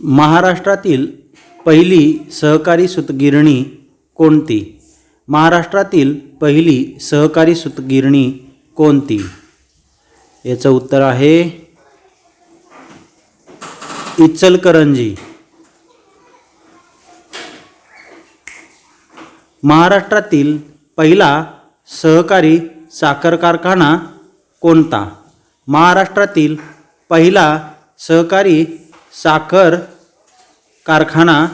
महाराष्ट्रातील पहिली सहकारी सूतगिरणी कोणती? महाराष्ट्रातील पहिली सहकारी सूतगिरणी कोणती? याचं उत्तर आहे इचलकरंजी. महाराष्ट्रातील पहिला सहकारी साखर कारखाना कोणता? महाराष्ट्रातील पहिला सहकारी साखर कारखाना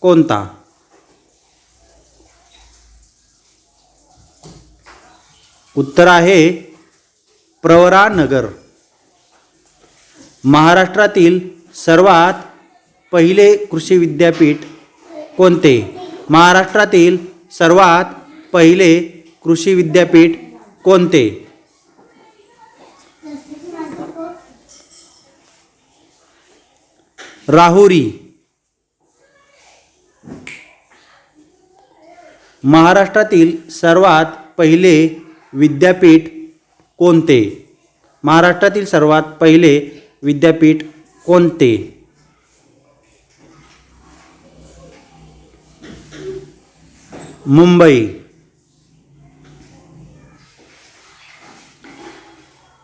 कोणता? उत्तर आहे प्रवरानगर महाराष्ट्रातील सर्वात पहिले कृषी विद्यापीठ कोणते? महाराष्ट्रातील सर्वात पहिले कृषी विद्यापीठ कोणते? राहुरी. महाराष्ट्रातील सर्वात पहिले विद्यापीठ कोणते? महाराष्ट्रातील सर्वात पहिले विद्यापीठ कोणते? मुंबई.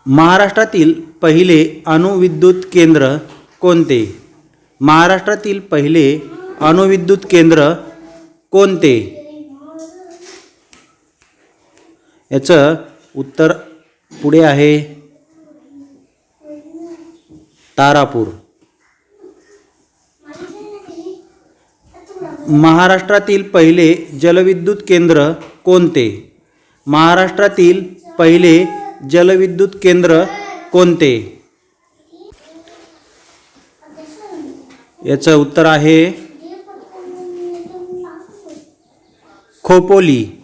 महाराष्ट्रातील पहिले अणुविद्युत केंद्र कोणते? महाराष्ट्रातील पहिले अणुविद्युत केंद्र कोणते? याचं उत्तर पुढे आहे. तारापूर. महाराष्ट्रातील पहिले जलविद्युत केंद्र कोणते? महाराष्ट्रातील पहिले जलविद्युत केंद्र कोणते? याचं उत्तर आहे खोपोली.